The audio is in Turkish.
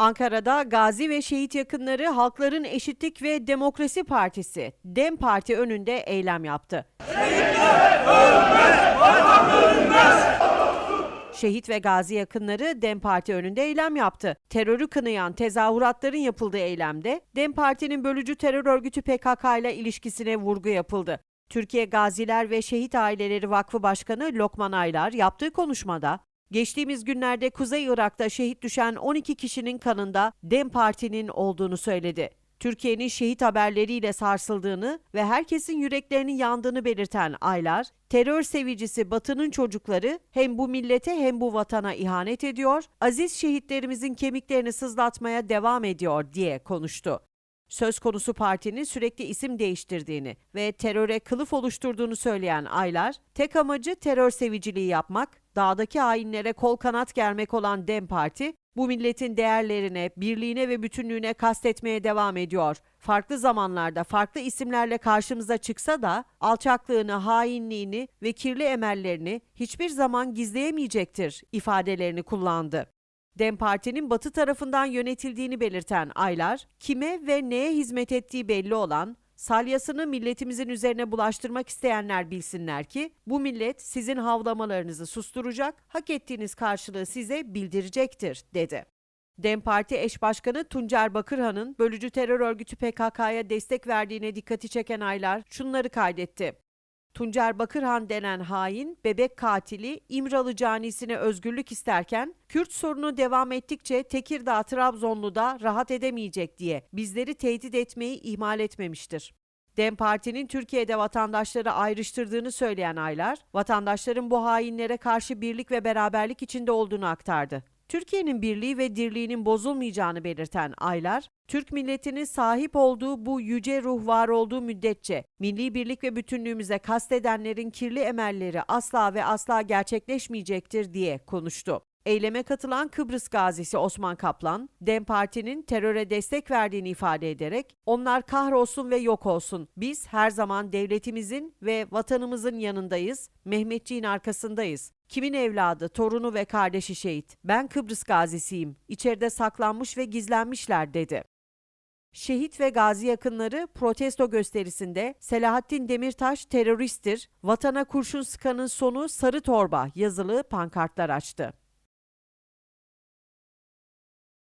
Ankara'da Gazi ve Şehit yakınları Halkların Eşitlik ve Demokrasi Partisi DEM Parti önünde eylem yaptı. Şehit ve gazi yakınları DEM Parti önünde eylem yaptı. Terörü kınayan tezahüratların yapıldığı eylemde DEM Parti'nin bölücü terör örgütü PKK ile ilişkisine vurgu yapıldı. Türkiye Gaziler ve Şehit Aileleri Vakfı Başkanı Lokman Aylar yaptığı konuşmada geçtiğimiz günlerde Kuzey Irak'ta şehit düşen 12 kişinin kanında DEM Parti'nin olduğunu söyledi. Türkiye'nin şehit haberleriyle sarsıldığını ve herkesin yüreklerinin yandığını belirten Aylar, terör sevicisi Batı'nın çocukları hem bu millete hem bu vatana ihanet ediyor, aziz şehitlerimizin kemiklerini sızlatmaya devam ediyor diye konuştu. Söz konusu partinin sürekli isim değiştirdiğini ve teröre kılıf oluşturduğunu söyleyen Aylar, tek amacı terör seviciliği yapmak, dağdaki hainlere kol kanat germek olan DEM Parti, bu milletin değerlerine, birliğine ve bütünlüğüne kastetmeye devam ediyor. Farklı zamanlarda farklı isimlerle karşımıza çıksa da alçaklığını, hainliğini ve kirli emellerini hiçbir zaman gizleyemeyecektir ifadelerini kullandı. DEM Parti'nin batı tarafından yönetildiğini belirten Aylar, kime ve neye hizmet ettiği belli olan, salyasını milletimizin üzerine bulaştırmak isteyenler bilsinler ki bu millet sizin havlamalarınızı susturacak, hak ettiğiniz karşılığı size bildirecektir, dedi. DEM Parti eş başkanı Tuncer Bakırhan'ın bölücü terör örgütü PKK'ya destek verdiğine dikkati çeken Aylar şunları kaydetti. Tuncer Bakırhan denen hain, bebek katili İmralı canisine özgürlük isterken, Kürt sorunu devam ettikçe Tekirdağ Trabzonlu'da rahat edemeyecek diye bizleri tehdit etmeyi ihmal etmemiştir. DEM Parti'nin Türkiye'de vatandaşları ayrıştırdığını söyleyen Aylar, vatandaşların bu hainlere karşı birlik ve beraberlik içinde olduğunu aktardı. Türkiye'nin birliği ve dirliğinin bozulmayacağını belirten Aylar, Türk milletinin sahip olduğu bu yüce ruh var olduğu müddetçe milli birlik ve bütünlüğümüze kastedenlerin kirli emelleri asla ve asla gerçekleşmeyecektir diye konuştu. Eyleme katılan Kıbrıs gazisi Osman Kaplan, DEM Parti'nin teröre destek verdiğini ifade ederek, onlar kahrolsun ve yok olsun, biz her zaman devletimizin ve vatanımızın yanındayız, Mehmetçiğin arkasındayız. Kimin evladı, torunu ve kardeşi şehit? Ben Kıbrıs gazisiyim. İçeride saklanmış ve gizlenmişler dedi. Şehit ve gazi yakınları protesto gösterisinde Selahattin Demirtaş teröristtir, vatana kurşun sıkanın sonu sarı torba yazılı pankartlar açtı.